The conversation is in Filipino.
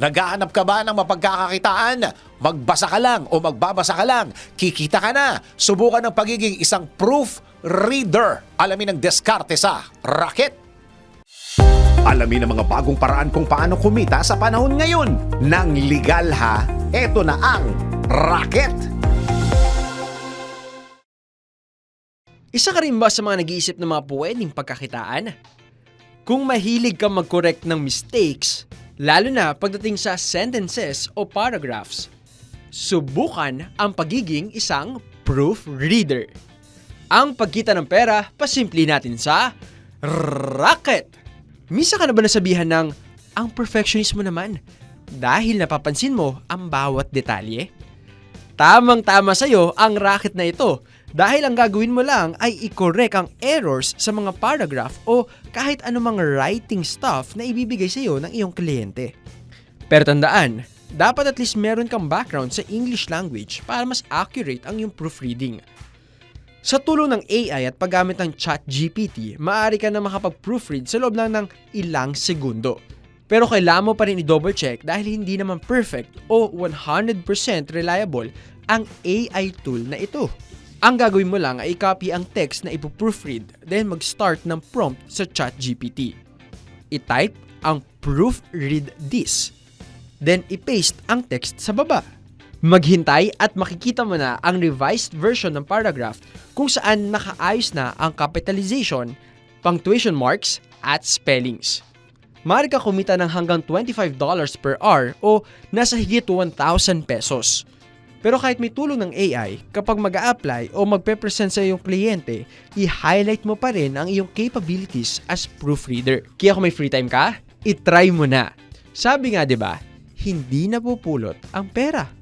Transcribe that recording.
Naghahanap ka ba ng mapagkakakitaan? Magbasa ka lang o magbabasa ka lang. Kikita ka na. Subukan ng pagiging isang proof reader. Alamin ang diskarte sa racket. Alamin ang mga bagong paraan kung paano kumita sa panahon ngayon. Nang legal ha, eto na ang racket. Isa ka rin ba sa mga nag-iisip ng mga pwedeng pagkakitaan? Kung mahilig ka mag-correct ng mistakes, lalo na pagdating sa sentences o paragraphs, subukan ang pagiging isang proofreader. Ang pagkita ng pera, pasimple natin sa racket. Misa ka na ba nasabihan ng, ang perfectionist mo naman, dahil napapansin mo ang bawat detalye? Tamang-tama sa'yo ang racket na ito dahil ang gagawin mo lang ay i-correct ang errors sa mga paragraph o kahit anumang writing stuff na ibibigay sa'yo ng iyong kliyente. Pero tandaan, dapat at least meron kang background sa English language para mas accurate ang iyong proofreading. Sa tulong ng AI at paggamit ng ChatGPT, maaari ka na makapag-proofread sa loob lang ng ilang segundo. Pero kailangan mo pa rin i-double check dahil hindi naman perfect o 100% reliable ang AI tool na ito. Ang gagawin mo lang ay i-copy ang text na ipo-proofread then mag-start ng prompt sa ChatGPT. I-type ang proofread this. Then i-paste ang text sa baba. Maghintay at makikita mo na ang revised version ng paragraph kung saan nakaayos na ang capitalization, punctuation marks, at spellings. Maaari ka kumita ng hanggang $25 per hour o nasa higit 1,000 pesos. Pero kahit may tulong ng AI, kapag mag apply o magpe-present sa iyong kliyente, i-highlight mo pa rin ang iyong capabilities as proofreader. Kaya kung may free time ka, itry mo na. Sabi nga 'di ba, hindi napupulot ang pera.